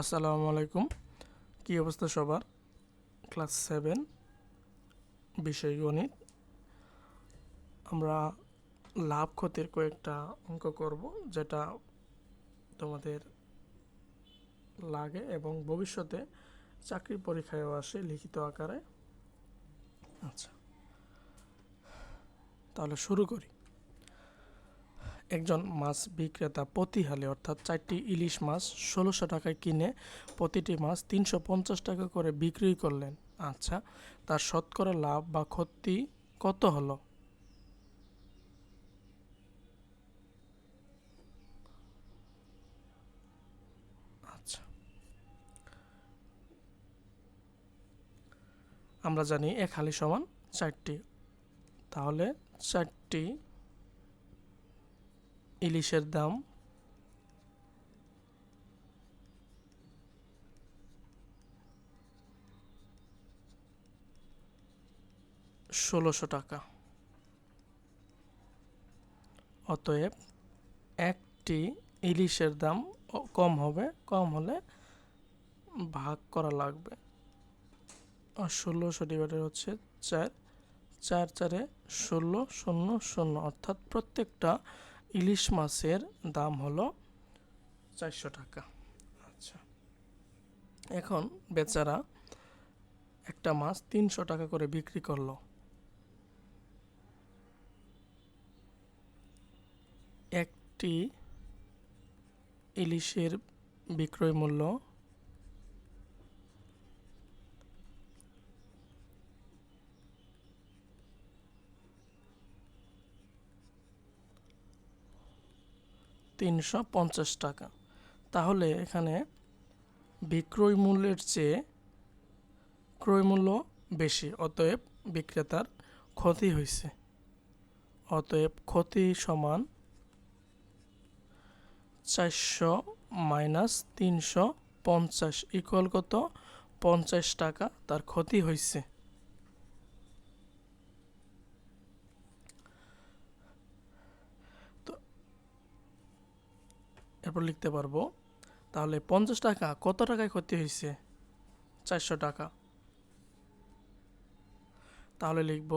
আসসালামু আলাইকুম। কী অবস্থা সবার? ক্লাস সেভেন, বিষয় গণিত। আমরা লাভ ক্ষতির কয়েকটা অঙ্ক করব, যেটা তোমাদের লাগে এবং ভবিষ্যতে চাকরি পরীক্ষায়ও আসে লিখিত আকারে। আচ্ছা তাহলে শুরু করি। একজন মাছ বিক্রেতা প্রতি হালে, অর্থাৎ চারটি ইলিশ মাছ ষোলোশো টাকায় কিনে প্রতিটি মাছ তিনশো পঞ্চাশ টাকা করে বিক্রি করলেন। আচ্ছা তার শতকরা লাভ বা ক্ষতি কত হলো? আচ্ছা। আমরা জানি এক হালি সমান চারটি। তাহলে চারটি ইলিশের দাম। ষোলোশো টাকা। অতএব একটি ইলিশের দাম কম হবে, কম হলে ভাগ করা লাগবে। আর ষোলোশো ডিভাইডেড হচ্ছে চার চার চারে ষোলো, শূন্য শূন্য, অর্থাৎ প্রত্যেকটা ইলিশ মাছের দাম হলো চারশো টাকা। আচ্ছা। এখন বেচারা একটা মাছ তিনশো টাকা করে বিক্রি করল। একটি ইলিশের বিক্রয় মূল্য তিনশো পঞ্চাশ টাকা। তাহলে এখানে বিক্রয় মূল্যের চেয়ে ক্রয় মূল্য বেশি, অতএব বিক্রেতার ক্ষতি হয়েছে অতএব ক্ষতি সমান চারশো মাইনাস তিনশো পঞ্চাশ ইকুয়াল কত? পঞ্চাশ টাকা, তার ক্ষতি হয়েছে এরপর লিখতে পারব, তাহলে পঞ্চাশ টাকা, কত টাকায় ক্ষতি হয়েছে? চারশো টাকা। তাহলে লিখব,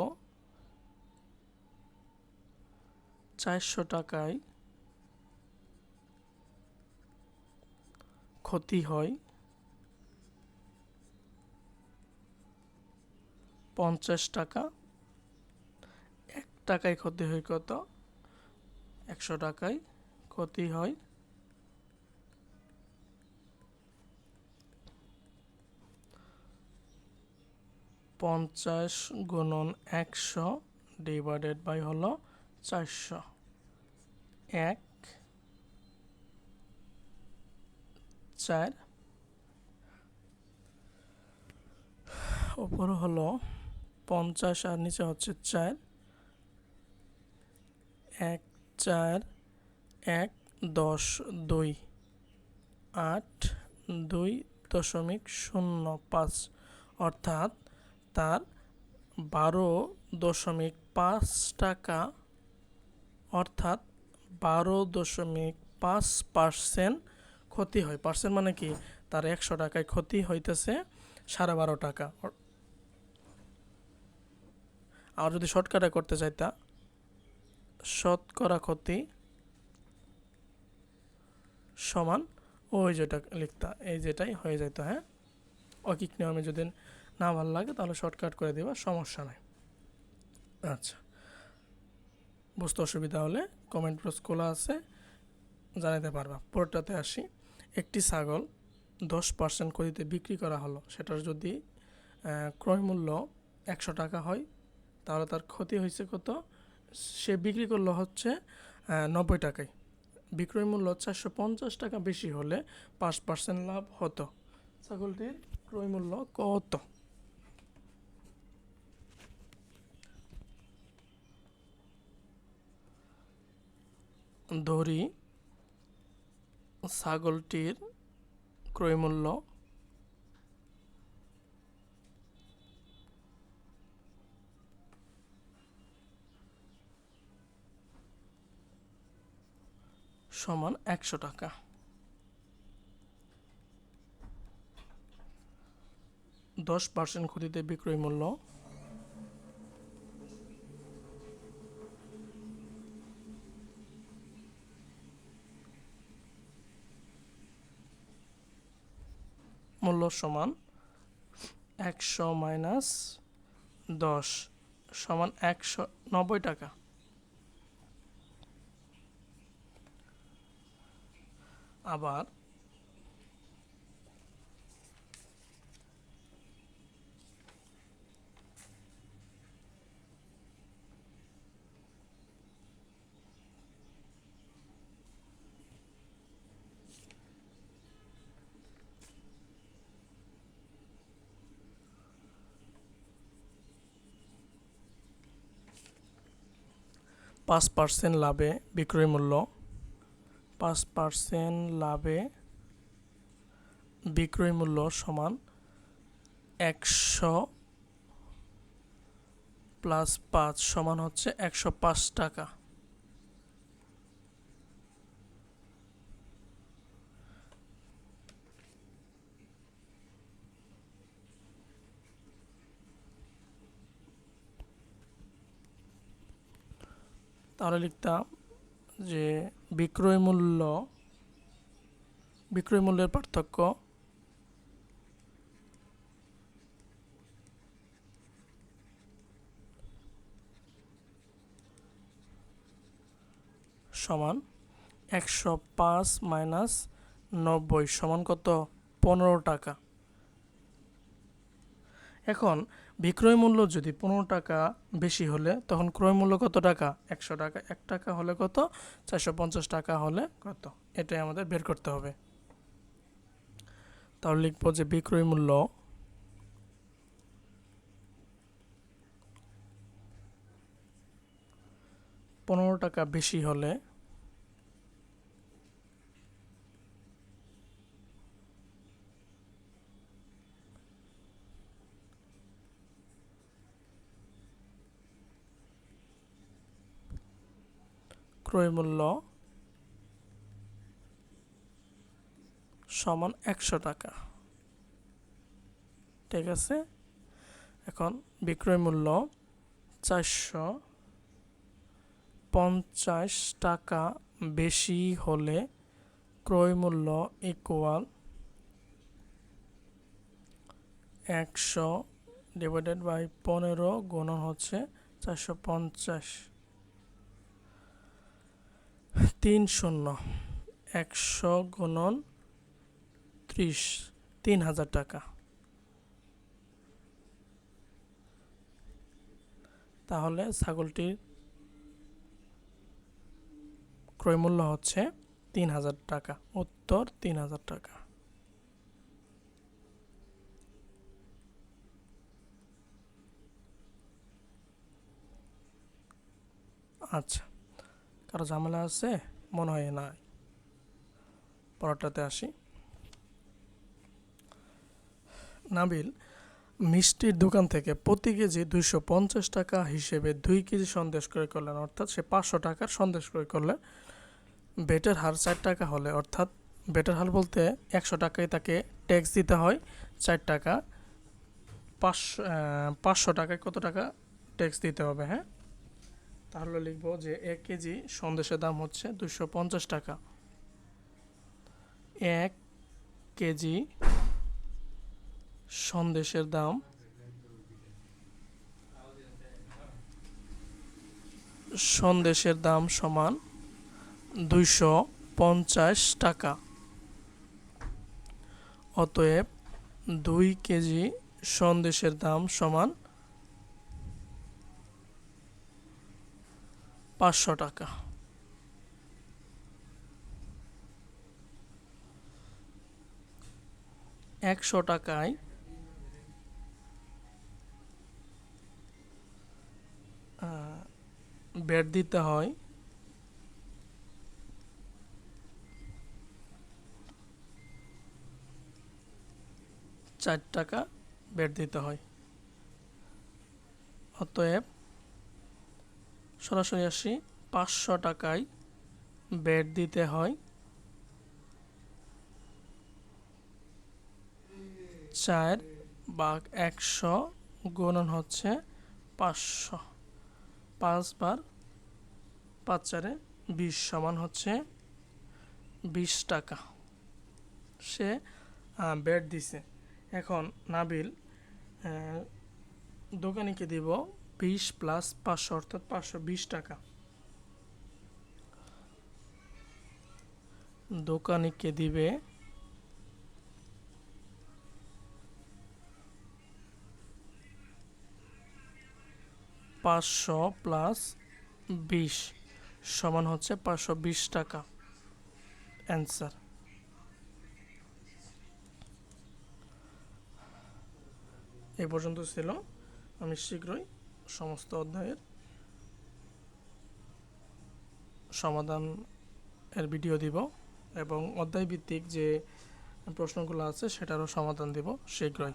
চারশো টাকায় ক্ষতি হয় পঞ্চাশ টাকা। এক টাকায় ক্ষতি হয় কত? একশো টাকায় ক্ষতি হয় পঞ্চাশ গুণন একশো ডিভাইডেড বাই হলো চারশো। এক, চার ওপর হলো পঞ্চাশ আর নিচে হচ্ছে চার। এক চার, এক, দশ, দুই, আট, দুই দশমিক শূন্য পাঁচ। অর্থাৎ তার বারো দশমিক পাঁচ টাকা, অর্থাৎ বারো দশমিক পাঁচ পার্সেন্ট ক্ষতি হয়। পার্সেন্ট মানে কি? তার একশো টাকায় ক্ষতি হইতেছে সাড়ে বারো টাকা। আর যদি শর্টকাটে করতে চাইতা শতকরা ক্ষতি সমান ওই যেটা লিখতা, এই যেটাই হয়ে যেত হ্যাঁ? অকিক নিয়মে যদি না ভালো লাগে, তাহলে শর্টকাট করে দেবা, সমস্যা নাই। আচ্ছা। বুঝতে অসুবিধা হলে কমেন্ট বক্স খোলা আছে জানাতে পারবা। পরটাতে আসি। একটি ছাগল দশ পার্সেন্ট ক্ষতিতে বিক্রি করা হলো, সেটার যদি ক্রয় মূল্য একশো টাকা হয়, তাহলে তার ক্ষতি হয়েছে কত? সে বিক্রি করল হচ্ছে নব্বই টাকায়। বিক্রয় মূল্য চারশো পঞ্চাশ টাকা বেশি হলে পাঁচ পার্সেন্ট লাভ হতো। ছাগলটির ক্রয় মূল্য কত? ধরি ছাগলটির ক্রয়মূল্য সমান একশো টাকা। দশ পার্সেন্ট ক্ষতিতে বিক্রয় মূল্য মূল্য সমান একশো মাইনাস দশ সমান একশো নব্বই টাকা। আবার পাঁচ পার্সেন্ট লাভে বিক্রয় মূল্য, পাঁচ পার্সেন্ট লাভে বিক্রয় মূল্য সমান একশো প্লাস পাঁচ সমান হচ্ছে একশো পাঁচ টাকা। তাহলে লিখতাম যে বিক্রয় মূল্য, বিক্রয় মূল্যের পার্থক্য। সমান একশো পাঁচ মাইনাস নব্বই সমান কত? পনেরো টাকা। এখন বিক্রয় মূল্য যদি পনেরো টাকা বেশি হলে, তখন ক্রয় মূল্য কত টাকা? একশো টাকা। এক টাকা হলে কত? চারশো পঞ্চাশ টাকা হলে কত? এটাই আমাদের বের করতে হবে। তাহলে লিখব যে বিক্রয় মূল্য পনেরো টাকা বেশি হলে ক্রয় মূল্য সমান একশো টাকা। ঠিক আছে? এখন বিক্রয় মূল্য চারশো পঞ্চাশ টাকা বেশি হলে ক্রয় মূল্য ইকুয়াল একশো ডিভাইডেড বাই পনেরো গুণন হচ্ছে চারশো পঞ্চাশ। তিন শূন্য একশো গুণন ত্রিশ, তিন হাজার টাকা। তাহলে ছাগলটির ক্রয় মূল্য হচ্ছে তিন হাজার টাকা। উত্তর, তিন হাজার টাকা। আচ্ছা। কারও ঝামেলা আছে, মনে হয় না পরোটাতে আসি। নাবিল, মিষ্টির দোকান থেকে প্রতি কেজি দুইশো পঞ্চাশ টাকা হিসেবে দুই কেজি সন্দেশ ক্রয় করলেন, অর্থাৎ সে পাঁচশো টাকার সন্দেশ ক্রয় করলে বেটার হার চার টাকা হলে, অর্থাৎ বেটার হার বলতে একশো টাকায় তাকে ট্যাক্স দিতে হয়, চার টাকা, পাঁচশো পাঁচশো টাকায় কত টাকা ট্যাক্স দিতে হবে হ্যাঁ? তাহলে লিখব যে এক কেজি সন্দেশের দাম হচ্ছে দুশো পঞ্চাশ টাকা। এক কেজি সন্দেশের দাম সন্দেশের দাম সমান দুইশো পঞ্চাশ টাকা। অতএব দুই কেজি সন্দেশের দাম সমান পাঁচশো টাকা। একশো টাকায় বেড দিতে হয়। চার টাকা বেড দিতে হয়। অতএব সরাসরি আসি। পাঁচশো টাকায় বেড দিতে হয়। চার বাঘ একশো, গুণন হচ্ছে পাঁচশো। পাঁচবার পাঁচ চারে বিশ সমান হচ্ছে বিশ টাকা। সে বেড দিছে। এখন নাবিল দোকানিকে দিব বিশ প্লাস পাঁচশো, অর্থাৎ পাঁচশো বিশ টাকা। দোকানিকে দিবে? পাঁচশো প্লাস বিশ সমান হচ্ছে পাঁচশো বিশ টাকা। অ্যান্সার এ পর্যন্ত ছিল। আমি শীঘ্রই সমস্ত অধ্যায়ের সমাধান এর ভিডিও দিব এবং অধ্যায় ভিত্তিক যে প্রশ্নগুলো আছে সেটারও সমাধান দিব শীঘ্রই।